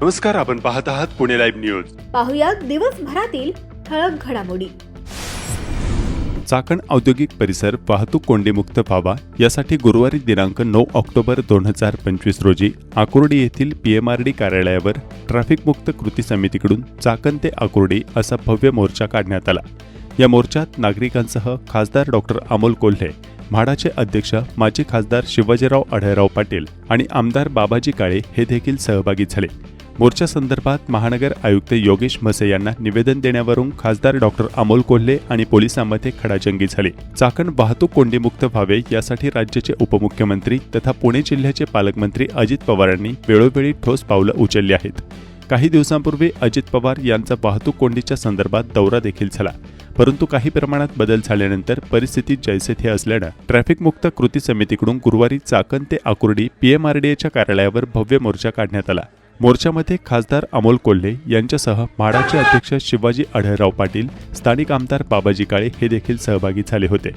नमस्कार आपण पाहत आहात पुणे लाईव्ह न्यूज. पाहुयात दिवसभरातील ठळक घडामोडी. चाकण औद्योगिक परिसर वाहतूक कोंडीमुक्त व्हावा यासाठी गुरुवारी दिनांक नऊ ऑक्टोबर दोन हजार पंचवीस रोजी आकुर्डी येथील पीएमआरडी कार्यालयावर ट्रॅफिक मुक्त कृती समितीकडून चाकण ते आकुर्डी असा भव्य मोर्चा काढण्यात आला. या मोर्चात नागरिकांसह खासदार डॉक्टर अमोल कोल्हे म्हाडाचे अध्यक्ष माजी खासदार शिवाजीराव अढळराव पाटील आणि आमदार बाबाजी काळे हे देखील सहभागी झाले. मोर्चासंदर्भात महानगर आयुक्त योगेश म्हसे यांना निवेदन देण्यावरून खासदार डॉक्टर अमोल कोल्हे आणि पोलिसांमध्ये खडाजंगी झाली. चाकण वाहतूक कोंडीमुक्त व्हावे यासाठी राज्याचे उपमुख्यमंत्री तथा पुणे जिल्ह्याचे पालकमंत्री अजित पवारांनी वेळोवेळी ठोस पावलं उचलली आहेत. काही दिवसांपूर्वी अजित पवार यांचा वाहतूक कोंडीच्या संदर्भात दौरा देखील झाला. परंतु काही प्रमाणात बदल झाल्यानंतर परिस्थिती जैसे थे असल्यानं ट्रॅफिक मुक्त कृती समितीकडून गुरुवारी चाकण ते आकुर्डी पीएमआरडीएच्या कार्यालयावर भव्य मोर्चा काढण्यात आला. मोर्चामध्ये खासदार अमोल कोल्हे यांच्यासह म्हाडाचे अध्यक्ष शिवाजी आढळराव पाटील स्थानिक आमदार बाबाजी काळे हे देखील सहभागी झाले होते.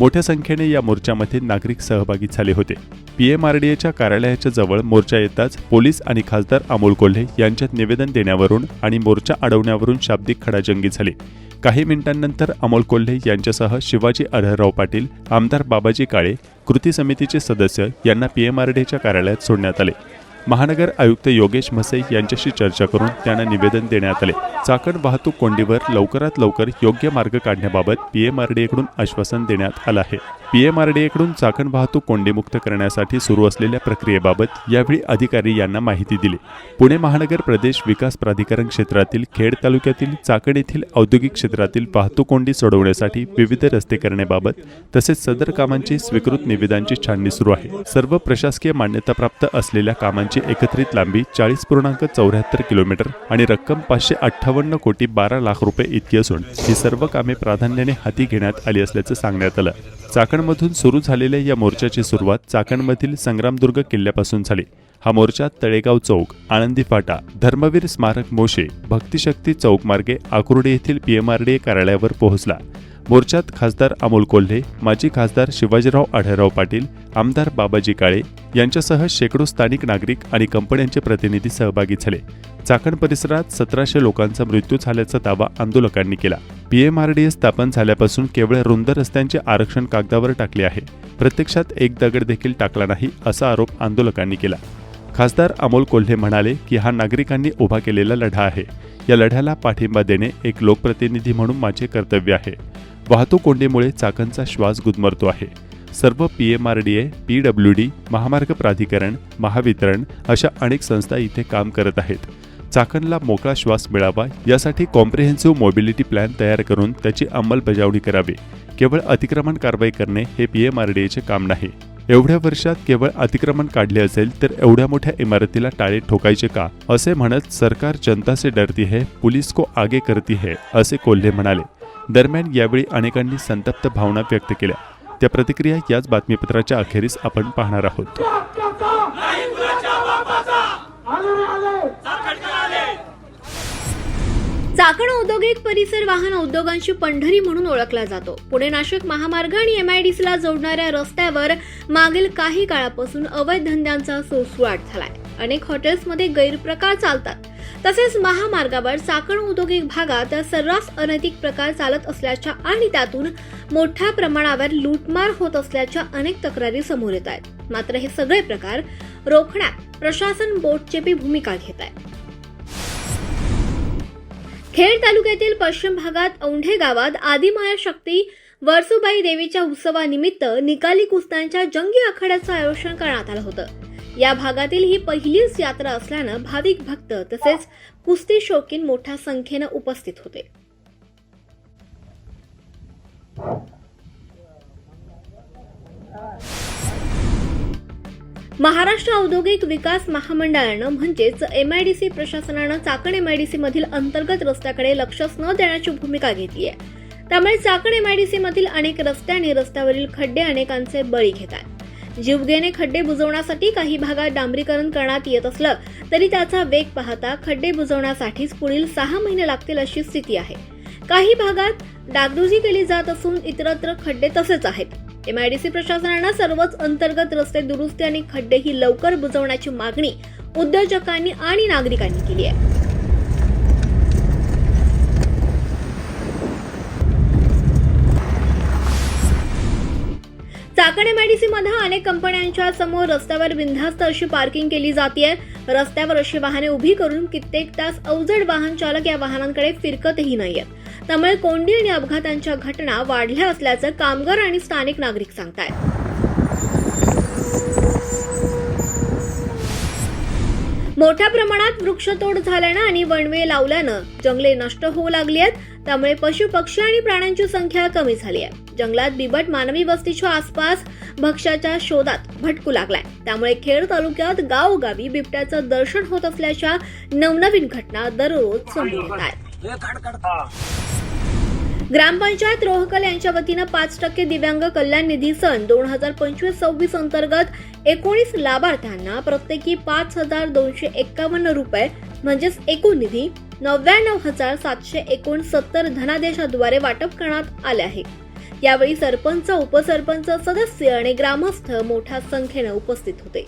मोठ्या संख्येने या मोर्चामध्ये नागरिक सहभागी झाले होते. पीएमआरडीएच्या कार्यालयाच्या जवळ मोर्चा येताच पोलीस आणि खासदार अमोल कोल्हे यांच्यात निवेदन देण्यावरून आणि मोर्चा अडवण्यावरून शाब्दिक खडाजंगी झाली. काही मिनिटांनंतर अमोल कोल्हे यांच्यासह शिवाजी आढळराव पाटील आमदार बाबाजी काळे कृती समितीचे सदस्य यांना पीएमआरडीएच्या कार्यालयात सोडण्यात आले. महानगर आयुक्त योगेश म्हसे यांच्याशी चर्चा करून त्यांना निवेदन देण्यात आले. चाकण वाहतूक कोंडीवर लवकरात लवकर योग्य मार्ग काढण्याबाबत पीएमआरडीएकडून आश्वासन देण्यात आलं आहे. पीएमआरडीएकडून चाकण वाहतूक कोंडीमुक्त करण्यासाठी सुरू असलेल्या प्रक्रियेबाबत यावेळी अधिकारी यांना माहिती दिली. पुणे महानगर प्रदेश विकास प्राधिकरण क्षेत्रातील खेड तालुक्यातील चाकण येथील औद्योगिक क्षेत्रातील वाहतूक कोंडी सोडवण्यासाठी विविध रस्ते करण्याबाबत तसेच सदर कामांची स्वीकृत निविदांची छाननी सुरू आहे. सर्व प्रशासकीय मान्यताप्राप्त असलेल्या कामांची एकत्रित लांबी चाळीस पूर्णांक चौऱ्याहत्तर किलोमीटर आणि रक्कम पाचशे अठ्ठावन्न कोटी बारा लाख रुपये इतकी असून ही सर्व कामे प्राधान्याने हाती घेण्यात आली असल्याचं सांगण्यात आलं. चाकणमधून सुरू झालेल्या या मोर्चाची सुरुवात चाकणमधील संग्रामदुर्ग किल्ल्यापासून झाली. हा मोर्चा तळेगाव चौक आनंदी फाटा धर्मवीर स्मारक मोशे भक्तिशक्ती चौक मार्गे आकुर्डे येथील पीएमआरडीए कार्यालयावर पोहोचला. मोर्चात खासदार अमोल कोल्हे माजी खासदार शिवाजीराव आढळराव पाटील आमदार बाबाजी काळे यांच्यासह शेकडो स्थानिक नागरिक आणि कंपन्यांचे प्रतिनिधी सहभागी झाले. चाकण परिसरात सतराशे लोकांचा मृत्यू झाल्याचा दावा आंदोलकांनी केला. पीएमआरडीए स्थापन झाल्यापासून केवळ रुंद रस्त्यांचे आरक्षण कागदावर टाकले आहे. प्रत्यक्षात एक दगड देखील टाकला नाही असा आरोप आंदोलकांनी केला. खासदार अमोल कोल्हे म्हणाले की हा नागरिकांनी उभा केलेला लढा आहे. या लढ्याला पाठिंबा देणे एक लोकप्रतिनिधी म्हणून माझे कर्तव्य आहे. वाहतूक कोंडीमुळे चाकणचा श्वास गुदमरतो आहे. सर्व P M R D A P W D महामार्ग प्राधिकरण महावितरण अशा अनेक संस्था इथे काम करत आहेत. चाकणला मोकळा श्वास मिळावा यासाठी कॉम्प्रिहेन्सिव्ह मोबिलिटी प्लॅन तयार करून त्याची अंमलबजावणी करावी. केवळ अतिक्रमण कारवाई करणे हे पी एम आर डी एचे काम नाही. एवढ्या वर्षात केवळ अतिक्रमण काढले असेल तर एवढ्या मोठ्या इमारतीला टाळे ठोकायचे का? असे म्हणत सरकार जनता से डरती है पुलिस को आगे करती है असे कोल्हे म्हणाले. दरम्यान यावेळी अनेकांनी संतप्त भावना व्यक्त केल्या. त्या प्रतिक्रिया याच बातमीपत्राच्या अखेरीस आपण पाहणार आहोत. चाकण औद्योगिक परिसर वाहन उद्योगांची पंढरी म्हणून ओळखला जातो. पुणे नाशिक महामार्ग आणि एमआयडीसी ला जोडणाऱ्या रस्त्यावर मागील काही काळापासून अवैध धंद्यांचा सुळसुळाट झालाय. अनेक हॉटेल्समध्ये गैरप्रकार चालतात. तसेच महामार्गावर साखर औद्योगिक भागात सर्रास अनैतिक प्रकार चालत असल्याच्या आणि त्यातून मोठ्या प्रमाणावर लूटमार होत असल्याच्या अनेक तक्रारी समोर येत आहेत. मात्र हे सगळे प्रकार रोखण्यात प्रशासन बोटचेपी भूमिका घेत आहे. खेड तालुक्यातील पश्चिम भागात औंढे गावात आदिमाया शक्ती वरसुबाई देवीच्या उत्सवानिमित्त निकाली कुस्त्यांच्या जंगी आखाड्याचं आयोजन करण्यात आलं होतं. या भागातील ही पहिलीच यात्रा असल्यानं भाविक भक्त तसेच कुस्ती शौकीन मोठ्या संख्येनं उपस्थित होते. महाराष्ट्र औद्योगिक विकास महामंडळानं म्हणजेच एमआयडीसी प्रशासनानं चाकण एमआयडीसी मधील अंतर्गत रस्त्याकडे लक्षच न देण्याची भूमिका घेतली आहे त्यामुळे चाकण एमआयडीसी मधील अनेक रस्ते आणि रस्त्यावरील खड्डे अनेकांचे बळी घेत आहेत. जीवघेणे खड्डे बुजवण्यासाठी काही भागात डांबरीकरण करण्यात येत असलं तरी त्याचा वेग पाहता खड्डे बुजवण्यासाठीच पुढील सहा महिने लागतील अशी स्थिती आहे. काही भागात डागडुजी केली जात असून इतरत्र खड्डे तसेच आहेत. एमआयडीसी प्रशासनानं सर्वच अंतर्गत रस्ते दुरुस्ती आणि खड्डेही लवकर बुजवण्याची मागणी उद्योजकांनी आणि नागरिकांनी केली आहे. चाकण एमआयडीसी अनेक कंपन्यांच्या समोर रस्त्यावर बिनधास्त अशी पार्किंग केली जाते रस्त्यावर अशी वाहने उभी करून कित्येक तास अवजड वाहन चालक या वाहनांकडे फिरकतही नाहीयेत. त्यामुळे कोंडी आणि अपघातांच्या घटना वाढल्या असल्याचं कामगार आणि स्थानिक नागरिक सांगतायत. मोठ्या प्रमाणात वृक्षतोड झाल्यानं आणि वणवे लावल्यानं जंगले नष्ट होऊ लागली आहेत. त्यामुळे पशु पक्षी आणि प्राण्यांची संख्या कमी झाली आहे. जंगलात बिबट मानवी वस्तीच्या आसपास भक्ष्याच्या शोधात भटकू लागलाय. त्यामुळे खेड तालुक्यात गावोगावी बिबट्याचं दर्शन होत असल्याच्या नवनवीन घटना दररोज समोर येत आहेत. ग्रामपंचायत रोहकल यांच्या वतीनं पाच टक्के दिव्यांग कल्याण निधी सन दोन हजार पंचवीस सव्वीस अंतर्गत एकोणीस लाभार्थ्यांना प्रत्येकी पाच हजार दोनशे एक्कावन्न रुपये म्हणजेच एकूण निधी नव्याण्णव हजार सातशे एकोणसत्तर धनादेशाद्वारे वाटप करण्यात आले आहे. यावेळी सरपंच उपसरपंच सदस्य आणि ग्रामस्थ मोठ्या संख्येनं उपस्थित होते.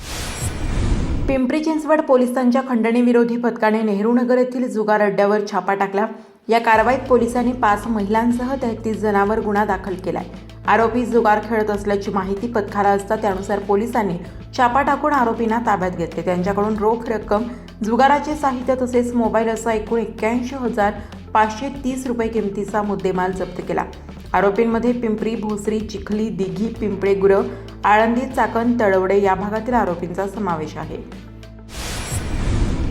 पिंपरी चिंचवड पोलिसांच्या खंडणीविरोधी पथकाने नेहरूनगर येथील जुगार अड्ड्यावर छापा टाकला. या कारवाईत पोलिसांनी पाच महिलांसह तेहतीस जणांवर गुन्हा दाखल केलाय. आरोपी जुगार खेळत असल्याची माहिती पथकाला असता त्यानुसार पोलिसांनी छापा टाकून आरोपींना ताब्यात घेतले. त्यांच्याकडून रोख रक्कम जुगाराचे साहित्य तसेच मोबाईल असा एकूण एक्क्याऐंशी हजार पाचशे तीस रुपये किमतीचा मुद्देमाल जप्त केला. आरोपींमध्ये पिंपरी भोसरी चिखली दिघी पिंपळे गुरव आळंदी चाकण तळवडे या भागातील आरोपींचा समावेश आहे.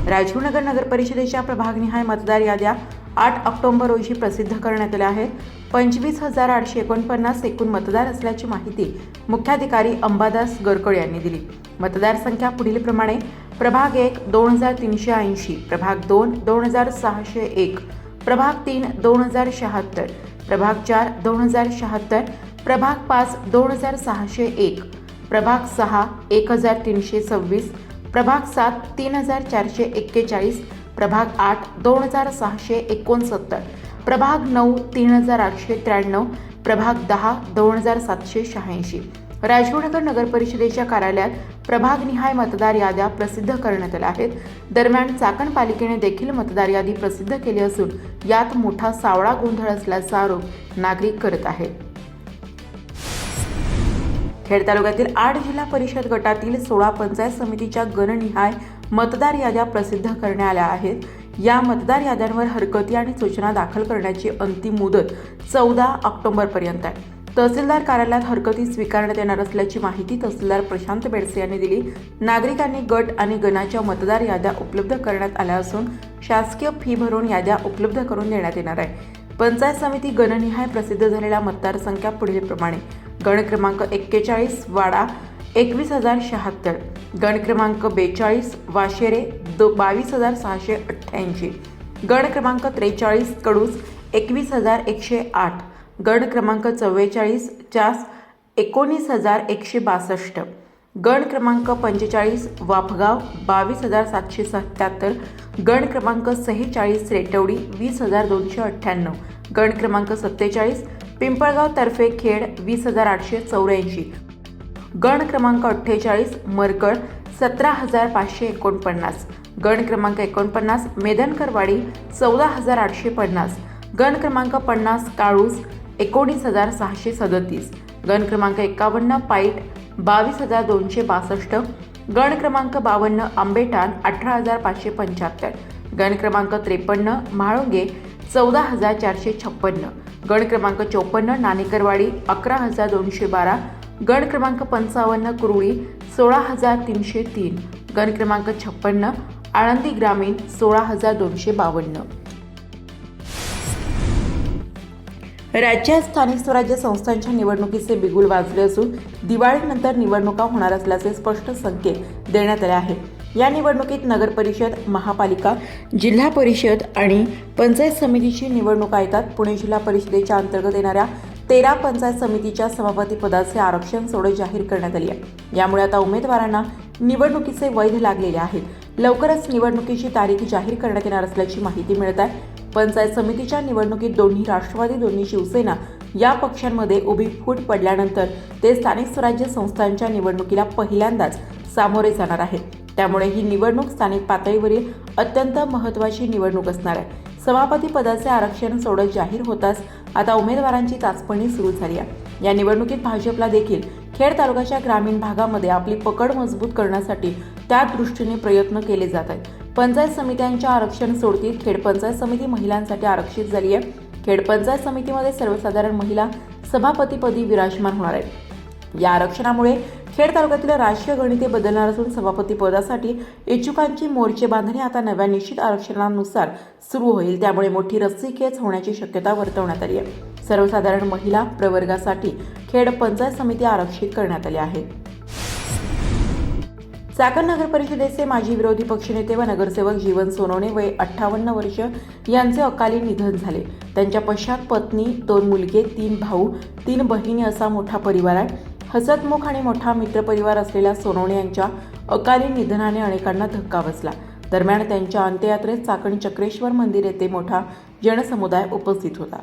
राजीवनगर नगर परिषदेच्या प्रभागनिहाय मतदार याद्या आठ ऑक्टोंबर रोजी प्रसिद्ध करण्यात आल्या आहेत. पंचवीस हजार आठशे एकोणपन्नास एकूण मतदार असल्याची माहिती मुख्याधिकारी अंबादास गरकळ यांनी दिली. मतदारसंख्या पुढीलप्रमाणे प्रभाग एक दोन हजार तीनशे ऐंशी प्रभाग दोन दोन हजार सहाशे एक प्रभाग तीन दोन हजार शहात्तर प्रभाग चार दोन हजार शहात्तर प्रभाग पाच दोन हजार सहाशे एक प्रभाग सहा एक हजार तीनशे सव्वीस प्रभाग सात तीन हजार चारशे एक्केचाळीस प्रभाग आठ दोन हजार सहाशे एकोणसत्तर प्रभाग नऊ तीन हजार आठशे त्र्याण्णव प्रभाग दहा दोन हजार सातशे शहाऐंशी. राजीवनगर नगर परिषदेच्या कार्यालयात प्रभागनिहाय मतदार याद्या प्रसिद्ध करण्यात आल्या आहेत. दरम्यान चाकण पालिकेने देखील मतदार यादी प्रसिद्ध केली असून यात मोठा सावळा गोंधळ असल्याचा आरोप नागरिक करत आहेत. खेड तालुक्यातील आठ जिल्हा परिषद गटातील सोळा पंचायत समितीच्या गणनिहाय मतदार याद्या प्रसिद्ध करण्यात आल्या आहेत. या मतदार याद्यांवर हरकती आणि सूचना दाखल करण्याची अंतिम मुदत चौदा ऑक्टोबरपर्यंत आहे. तहसीलदार कार्यालयात हरकती स्वीकारण्यात येणार असल्याची माहिती तहसीलदार प्रशांत बेडसे यांनी दिली. नागरिकांनी गट आणि गणाच्या मतदार याद्या उपलब्ध करण्यात आल्या असून शासकीय फी भरून याद्या उपलब्ध करून देण्यात येणार आहे. पंचायत समिती गणनिहाय प्रसिद्ध झालेल्या मतदारसंख्या पुढीलप्रमाणे. गण क्रमांक एक्केचाळीस वाडा एकवीस हजार शहात्तर. गण क्रमांक बेचाळीस वाशेरे दो बावीस हजार सहाशे अठ्ठ्याऐंशी. गण क्रमांक त्रेचाळीस कडूस एकवीस हजार एकशे आठ. गण क्रमांक चव्वेचाळीस चास एकोणीस हजार एकशे बासष्ट. गण क्रमांक पंचेचाळीस वाफगाव बावीस हजार सातशे सत्याहत्तर. गण क्रमांक सेहेचाळीस रेटवडी वीस हजार दोनशे अठ्ठ्याण्णव. गण क्रमांक सत्तेचाळीस पिंपळगाव तर्फे खेड वीस हजार आठशे चौऱ्याऐंशी. गण क्रमांक अठ्ठेचाळीस मरकळ सतरा हजार पाचशे एकोणपन्नास. गण क्रमांक एकोणपन्नास मेदनकरवाडी चौदा हजार आठशे पन्नास. गण क्रमांक पन्नास काळूस एकोणीस हजार सहाशे सदतीस. गण क्रमांक एकावन्न पाईट बावीस हजार दोनशे बासष्ट. गण क्रमांक बावन्न आंबेठाण अठरा हजार पाचशे पंच्याहत्तर. गण क्रमांक त्रेपन्न म्हाळुंगे चौदा हजार चारशे छप्पन्न. गण क्रमांक चोपन्न नाणेकरवाडी अकरा हजार दोनशे बारा. गण क्रमांक पंचावन्न कुरुळी सोळा हजार तीनशे तीन. गण क्रमांक छप्पन्न आळंदी ग्रामीण सोळा हजार दोनशे बावन्न. राज्यात स्थानिक स्वराज्य संस्थांच्या निवडणुकीचे बिगुल वाजले असून दिवाळीनंतर निवडणुका होणार असल्याचे स्पष्ट संकेत देण्यात आले आहेत. या निवडणुकीत नगर परिषद महापालिका जिल्हा परिषद आणि पंचायत समितीची निवडणुका येतात पुणे जिल्हा परिषदेच्या अंतर्गत येणाऱ्या तेरा पंचायत समितीच्या सभापती पदाचे आरक्षण सोडे जाहीर करण्यात आली आहे. यामुळे आता उमेदवारांना निवडणुकीचे वैध लागलेले आहेत. लवकरच निवडणुकीची तारीख जाहीर करण्यात येणार असल्याची माहिती मिळत आहे. पंचायत समितीच्या निवडणुकीत दोन्ही राष्ट्रवादी दोन्ही शिवसेना या पक्षांमध्ये उभी फूट पडल्यानंतर ते स्थानिक स्वराज्य संस्थांच्या निवडणुकीला पहिल्यांदाच सामोरे जाणार आहेत. त्यामुळे ही निवडणूक स्थानिक पातळीवरील अत्यंत महत्त्वाची निवडणूक असणार आहे. सभापती पदाचे आरक्षण सोडत जाहीर होताच आता उमेदवारांची चाचपणी सुरू झाली आहे. या निवडणुकीत भाजपला देखील खेड तालुक्याच्या ग्रामीण भागामध्ये आपली पकड मजबूत करण्यासाठी त्या दृष्टीने प्रयत्न केले जात आहेत. पंचायत समित्यांच्या आरक्षण सोडतीत. खेड पंचायत समिती महिलांसाठी आरक्षित झाली आहे खेड पंचायत समितीमध्ये सर्वसाधारण महिला सभापतीपदी विराजमान होणार आहेत. या आरक्षणामुळे खेड तालुक्यातील राजकीय गणिते बदलणार असून सभापती पदासाठी इच्छुकांची मोर्चे बांधणी आता नव्या निश्चित आरक्षणानुसार सुरू होईल. त्यामुळे मोठी रस्सीखेच होण्याची शक्यता वर्तवण्यात आली आहे सर्वसाधारण महिला प्रवर्गासाठी खेड पंचायत समिती आरक्षित करण्यात आली आहे. चाकण नगर परिषदेचे माजी विरोधी पक्षनेते व नगरसेवक जीवन सोनवणे वय अठ्ठावन्न वर्ष यांचे अकाली निधन झाले. त्यांच्या पश्चात पत्नी दोन मुलगे तीन भाऊ तीन बहिणी असा मोठा परिवार आहे. हसतमुख आणि मोठा मित्रपरिवार असलेल्या सोनवणे यांच्या अकाली निधनाने अनेकांना धक्का बसला. दरम्यान त्यांच्या अंत्ययात्रेत चाकण चक्रेश्वर मंदिर येथे मोठा जनसमुदाय उपस्थित होता.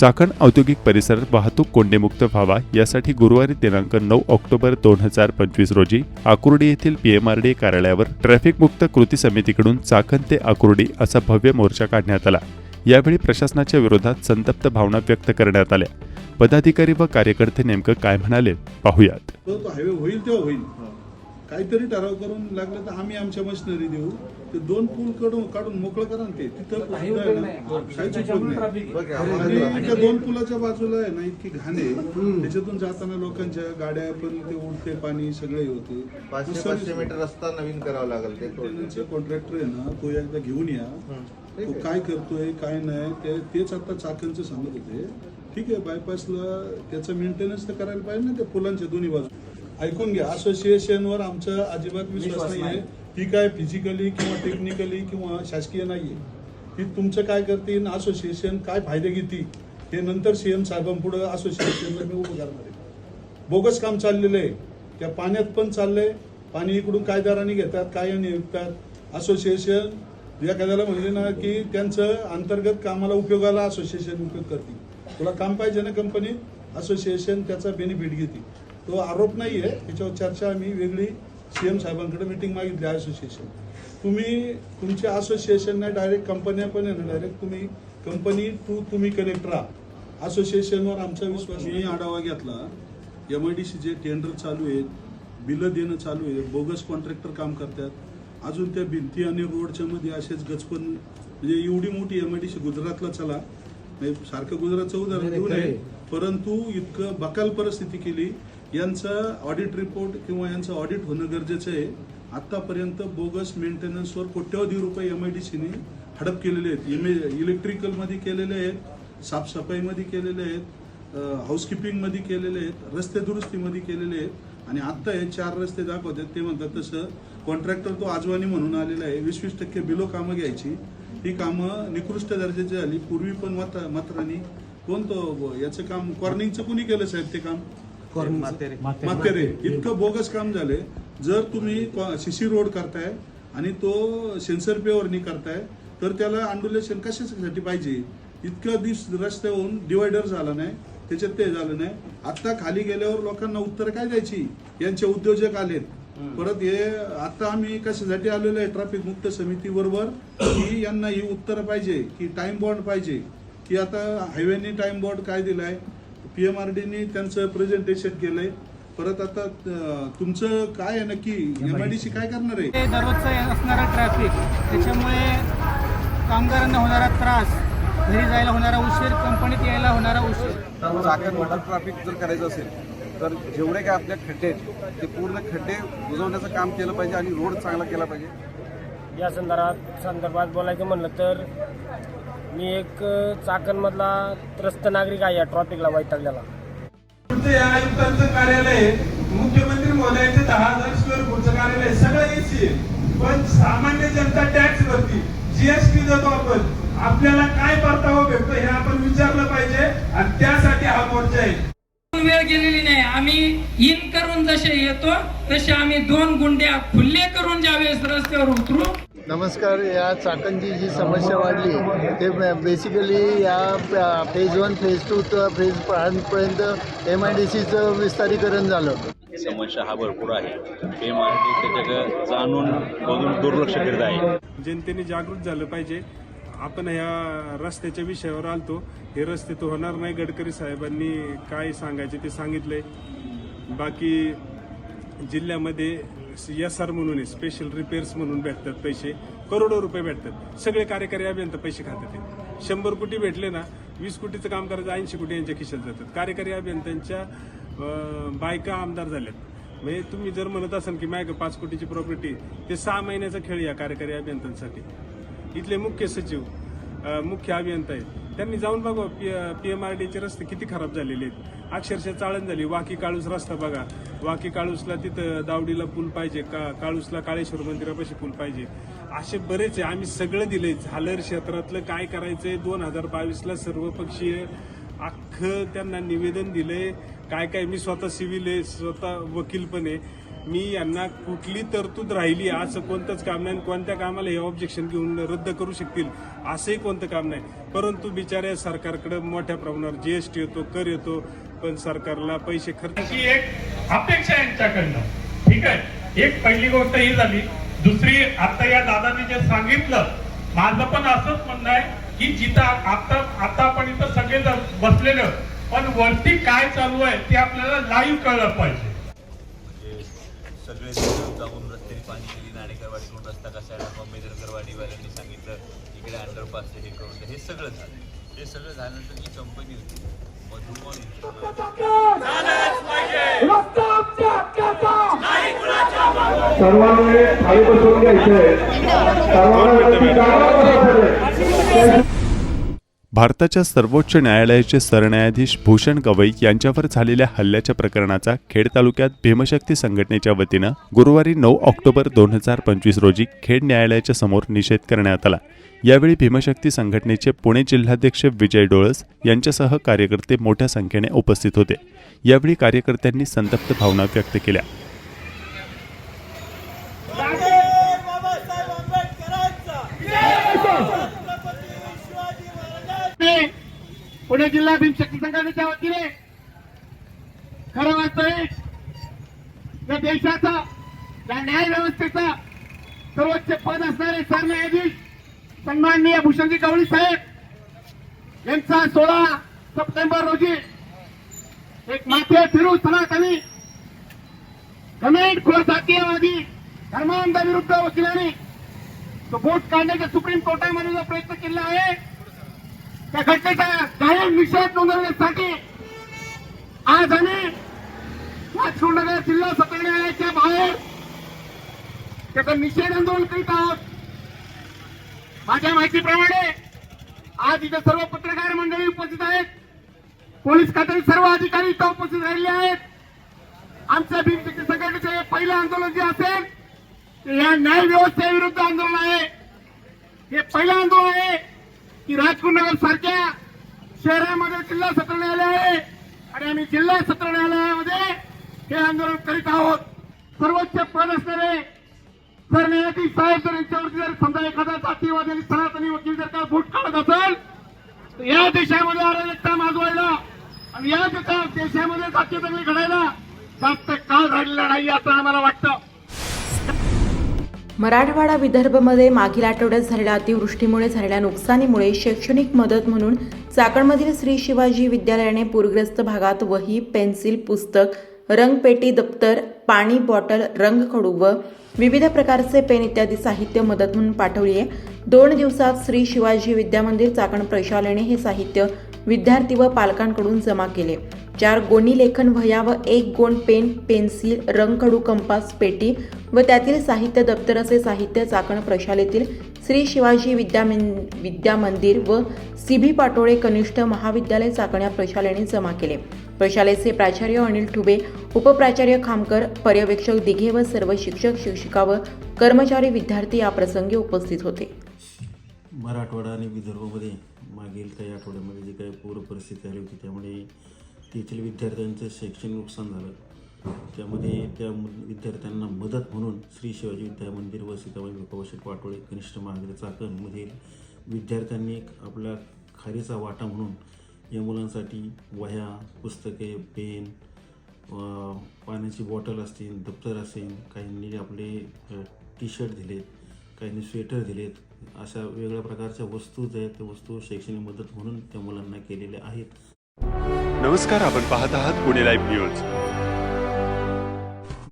चाकण औद्योगिक परिसर वाहतूक कोंडीमुक्त व्हावा यासाठी गुरुवारी दिनांक नऊ ऑक्टोबर दोन हजार पंचवीस रोजी आकुर्डी येथील पीएमआरडी कार्यालयावर ट्रॅफिक मुक्त कृती समितीकडून चाकण ते आकुर्डी असा भव्य मोर्चा काढण्यात आला. यावेळी प्रशासनाच्या विरोधात संतप्त भावना व्यक्त करण्यात आल्या. पदाधिकारी व कार्यकर्ते नेमकं काय म्हणाले पाहुयात. होईल तेव्हा होईल. काहीतरी ठराव करून लागलं तर आम्ही आमच्या मशिनरी देऊ. ते दोन पूल कडून काढून मोकळं करा ना ते. तिथं सुद्धा आहे ना, काहीच उपयोग नाही. आणि त्या दोन पुलाच्या बाजूला आहे ना इतकी घाण आहे. त्याच्यातून जाताना लोकांच्या गाड्या पण ते उडते पाणी सगळे होते. पाचशे पाचशे मीटर रस्ता नवीन करावा लागेल ते. कॉन्ट्रॅक्टर आहे ना तो एकदा घेऊन या. तो काय करतोय काय नाही ते तेच आता चाकणचं सांगत होते. ठीक आहे बायपासला त्याचं मेंटेनन्स तर करायला पाहिजे ना त्या पुलांच्या दोन्ही बाजू ऐकून घ्या. असोसिएशनवर आमचा अजिबात विश्वास नाहीये. ती काय फिजिकली किंवा टेक्निकली किंवा शासकीय नाहीये. ती तुमचं काय करतील? असोसिएशन काय फायदे घेतील? हे नंतर सीएम साहेबांपुढे असोसिएशनला मी उभं करणार आहे बोगस काम चाललेलं आहे. त्या पाण्यात पण चाललंय. पाणी इकडून काय दराने घेतात काय याने विकतात. असोसिएशन एखाद्याला म्हणले ना की त्यांचं अंतर्गत कामाला उपयोगाला असोसिएशन उपयोग करतील. तुला काम पाहिजे ना कंपनीत असोसिएशन त्याचा बेनिफिट घेतील. तो आरोप नाही आहे त्याच्यावर चर्चा आम्ही वेगळी सीएम साहेबांकडे मिटिंग मागितली असोसिएशन तुम्ही तुमच्या असोसिएशन नाही डायरेक्ट कंपन्या पण आहे ना डायरेक्ट तुम्ही कंपनी टू तुम्ही कनेक्ट राहा. असोसिएशनवर आमचा विश्वास मी आढावा घेतला. एम आय डी सीचे टेंडर चालू आहेत बिलं देणं चालू आहे बोगस कॉन्ट्रॅक्टर काम करतात. अजून त्या भिंती आणि रोडच्या मध्ये असेच गचपण म्हणजे एवढी मोठी एम आय डी सी गुजरातला चला. म्हणजे सारखं गुजरातचं उदाहरण देऊ नये. परंतु इतकं बकाल परिस्थिती केली. यांचं ऑडिट रिपोर्ट किंवा यांचं ऑडिट होणं गरजेचं आहे. आतापर्यंत बोगस मेंटेनन्सवर कोट्यवधी रुपये एम आय डी सीने हडप केलेले आहेत. इलेक्ट्रिकलमध्ये केलेले आहेत साफसफाईमध्ये केलेले आहेत हाऊसकीपिंगमध्ये केलेले आहेत रस्ते दुरुस्तीमध्ये केलेले आहेत. आणि आत्ता हे चार रस्ते दाखवतात ते म्हणतात तसं कॉन्ट्रॅक्टर तो आजवानी म्हणून आलेला आहे. वीस वीस टक्के बिलो कामं घ्यायची. ही कामं निकृष्ट दर्जाची झाली. पूर्वी पण मात्र मात्रांनी कोण तो याचं काम कॉर्निंगचं कुणी केलं साहेब ते काम? मातेरे इतकं बोगस काम झाले जर तुम्ही सीसी रोड करताय आणि तो सेन्सर पेवरनी करताय तर त्याला अंडुलेशन कशासाठी पाहिजे? इतकं दिवस रस्त्यावरून डिवायडर झाला नाही त्याच्यात ते झालं नाही. आता खाली गेल्यावर लोकांना उत्तर काय द्यायची? यांचे उद्योजक आलेत. परत हे आता आम्ही कशासाठी आलेलो आहे? ट्रॅफिक मुक्त समिती बरोबर की यांना ही उत्तर पाहिजे की टाइम बॉन्ड पाहिजे? की आता हायवेनी टाइम बॉन्ड काय दिलाय? पीएमआरडीने त्यांचं प्रेझेंटेशन केलंय. परत आता तुमचं काय आहे नक्की? एमआयडीसी काय करणार आहे? ते दररोजचं असणारं ट्रॅफिक त्याच्यामुळे कामगारांना होणारा त्रास घरी जायला होणारा उशीर कंपनीत यायला होणारा उशीर. चाकण वॉटर ट्रॅफिक जर करायचं असेल तर जेवढे काय आपल्या खड्डे आहेत ते पूर्ण खड्डे बुजवण्याचं काम केलं पाहिजे आणि रोड चांगला केला पाहिजे. या संदर्भात संदर्भात बोलायचं म्हणलं तर मी एक चाकणमधला त्रस्त नागरिक आहे या ट्रॉफिकला वैतागलेला. या आयुक्तांचं कार्यालय मुख्यमंत्री महोदयांचे दहा हजार स्क्वेअर फूटचं कार्यालय सगळं एसी पण सामान्य जनता टॅक्स भरती जीएसटी देतो आपण. आपल्याला काय परतावा भेटतो हे आपण विचारलं पाहिजे आणि त्यासाठी हा मोर्चा आहे. वेळ गेलेली नाही. आम्ही इन करून जसे येतो तसे आम्ही दोन गुंड्या खुल्ले करून ज्यावेळेस रस्त्यावर उतरू. नमस्कार या चाकणची जी समस्या वाढली ते बेसिकली या फेज वन फेज टू तर फेज पर्यंत एम आय डी सीचं विस्तारीकरण झालं. समस्या हा भरपूर आहे. ते माहिती त्याच्याकडे जाणून बघून दुर्लक्ष करीत आहे. जनतेने जागृत झालं पाहिजे. आपण ह्या रस्त्याच्या विषयावर आलतो. हे रस्ते तर होणार नाही गडकरी साहेबांनी काय सांगायचे ते सांगितले. बाकी जिल्ह्यामध्ये एस आर म्हणून आहे स्पेशल रिपेअर्स म्हणून भेटतात पैसे. करोडो रुपये भेटतात. सगळे कार्यकारी अभियंता पैसे खातात ते शंभर कोटी भेटले ना वीस कोटीचं काम करायचं ऐंशी कोटी यांच्या खिशात जातात. कार्यकारी अभियंत्यांच्या बायका आमदार झाल्यात. म्हणजे तुम्ही जर म्हणत असाल की माझ्या पाच कोटीची प्रॉपर्टी ते सहा महिन्याचा खेळ या कार्यकारी अभियंत्यांसाठी. इथले मुख्य सचिव मुख्य अभियंता आहेत. त्यांनी जाऊन बघा पी पी एम आर डीचे रस्ते किती खराब झालेले आहेत. अक्षरशः चाळण झाली. वाकी काळूस रस्ता बघा. वाकी काळूसला तिथं दावडीला पूल पाहिजे का काळूसला काळेश्वर मंदिरापाशी पूल पाहिजे. असे बरेच आहे. आम्ही सगळं दिले झालर क्षेत्रातलं काय करायचंय? दोन हजार बावीसला सर्वपक्षीय अख्खं त्यांना निवेदन दिलंय. काय काय? मी स्वतः सिव्हिल आहे स्वतः वकील पण आहे. मी यांना कुठली तरतूद राहिली असं कोणतंच काम नाही कोणत्या कामाला हे ऑब्जेक्शन घेऊन रद्द करू शकतील असंही कोणतं काम नाही. परंतु बिचारे सरकारकडे मोठ्या प्रमाणावर जीएसटी येतो कर येतो पण सरकारला पैसे खर्च अशी एक अपेक्षा यांच्याकडनं. ठीक आहे? एक पहिली गोष्ट ही झाली. दुसरी आता या दादाने जे सांगितलं माझं पण असंच म्हणणं आहे की जिथं आता आता आपण इथं सगळे बसलेलं पण वरती काय चालू आहे ते आपल्याला लाईव्ह कळलं पाहिजे. सगळे जाऊन रस्त्याने पाणी केली नाणेकरवाडीकडून रस्ता कसा आहे अंबेडकरवाडीवाल्यांनी सांगितलं इकडे अंडरपास हे करून दे. हे सगळं झालं. हे सगळं झाल्यानंतर जी कंपनी होती मधुमन सर्वांनी खाली बसून घ्यायचंय. सर्वांना भारताच्या सर्वोच्च न्यायालयाचे सरन्यायाधीश भूषण गवई यांच्यावर झालेल्या हल्ल्याच्या प्रकरणाचा खेड तालुक्यात भीमशक्ती संघटनेच्या वतीनं गुरुवारी नऊ ऑक्टोबर दोन हजार पंचवीस रोजी खेड न्यायालयाच्या समोर निषेध करण्यात आला. यावेळी भीमशक्ती संघटनेचे पुणे जिल्हाध्यक्ष विजय डोळस यांच्यासह कार्यकर्ते मोठ्या संख्येने उपस्थित होते. यावेळी कार्यकर्त्यांनी संतप्त भावना व्यक्त केल्या. पुणे जिल्हा भीमशक्ती संघटनेच्या वतीने खरं वास्तविक या देशाचा या न्याय व्यवस्थेचा सर्वोच्च पद असणारे सरन्यायाधीश सन्माननीय भूषणजी गवळी साहेब यांचा सोळा सप्टेंबर रोजी एक माथे फिरू सनातनी कमेंट खोर जातीयवादी धर्मांधाविरुद्ध वकिलांनी तो बोट काढण्याच्या सुप्रीम कोर्टामध्ये जो प्रयत्न केला आहे त्या घटनेचा कायम निषेध नोंदवण्यासाठी आज आम्ही राजकोटनगर जिल्हा सत्र न्यायालयाच्या बाहेर त्याचं निषेध आंदोलन करीत आहोत. माझ्या माहितीप्रमाणे आज इथे सर्व पत्रकार मंडळी उपस्थित आहेत. पोलीस खात्यातील सर्व अधिकारी इथं उपस्थित राहिले आहेत. आमच्या भीमशक्ती संघटनेचं हे पहिलं आंदोलन जे असेल या न्याय व्यवस्थेविरुद्ध आंदोलन आहे. हे पहिलं आंदोलन आहे. की राजकुंडनगर सारख्या शहरामध्ये जिल्हा सत्र न्यायालय आहे. आणि आम्ही जिल्हा सत्र न्यायालयामध्ये हे आंदोलन करीत आहोत. सर्वोच्च पद असणारे सरन्यायाधीश साहेब जर यांच्यावरती जर समजा एखादा जातीवादी आणि सनातनी वकील जर का बूट काढत असेल तर या देशामध्ये अराजकता माजवायला आणि या देशामध्ये जातीय दंगली घडायला जास्त काळ झालेला नाही असं आम्हाला वाटतं. मराठवाडा विदर्भमध्ये मागील आठवड्यात झालेल्या अतिवृष्टीमुळे झालेल्या नुकसानीमुळे शैक्षणिक मदत म्हणून चाकणमधील श्री शिवाजी विद्यालयाने पूरग्रस्त भागात वही पेन्सिल पुस्तक रंगपेटी दप्तर पाणी बॉटल रंगखडू व विविध प्रकारचे पेन इत्यादी साहित्य मदत म्हणून पाठवली आहे दोन दिवसात श्री शिवाजी विद्यामंदिर चाकण प्रशालेने हे साहित्य विद्यार्थी व पालकांकडून जमा केले. चार गोणी लेखन वह्या व एक गोण पेन पेन्सिल रंगकडू कंपास पेटी व त्यातील साहित्य दप्तर असे साहित्य चाकण प्रशालेतील श्री शिवाजी विद्या विद्या मंदिर व सीबी पाटोळे कनिष्ठ महाविद्यालय चाकण या प्रशालेने जमा केले. प्रशालेचे प्राचार्य अनिल ठुबे उपप्राचार्य खामकर पर्यवेक्षक दिघे व सर्व शिक्षक शिक्षिका व कर्मचारी विद्यार्थी या प्रसंगी उपस्थित होते. मराठवाडा आणि विदर्भामध्ये मागील काही आठवड्यामध्ये जी काही पूर परिस्थिती आली होती त्यामुळे तेथील विद्यार्थ्यांचं शैक्षणिक नुकसान झालं. त्यामध्ये त्या विद्यार्थ्यांना मदत म्हणून श्री शिवाजी विद्या मंदिर व सीताबाई विकावशेठ पाटोळे कनिष्ठ महाविद्यालय चाकणमधील विद्यार्थ्यांनी एक आपला खारीचा वाटा म्हणून या मुलांसाठी वह्या पुस्तके पेन पाण्याची बॉटल असतील दप्तर असेल काहींनी आपले टी शर्ट दिलेत काहींनी स्वेटर दिलेत अशा वेगळ्या प्रकारच्या वस्तू ज्या आहेत त्या वस्तू शैक्षणिक मदत म्हणून त्या मुलांना केलेल्या आहेत. नमस्कार आपण पाहत आहात पुणे लाईव्ह न्यूज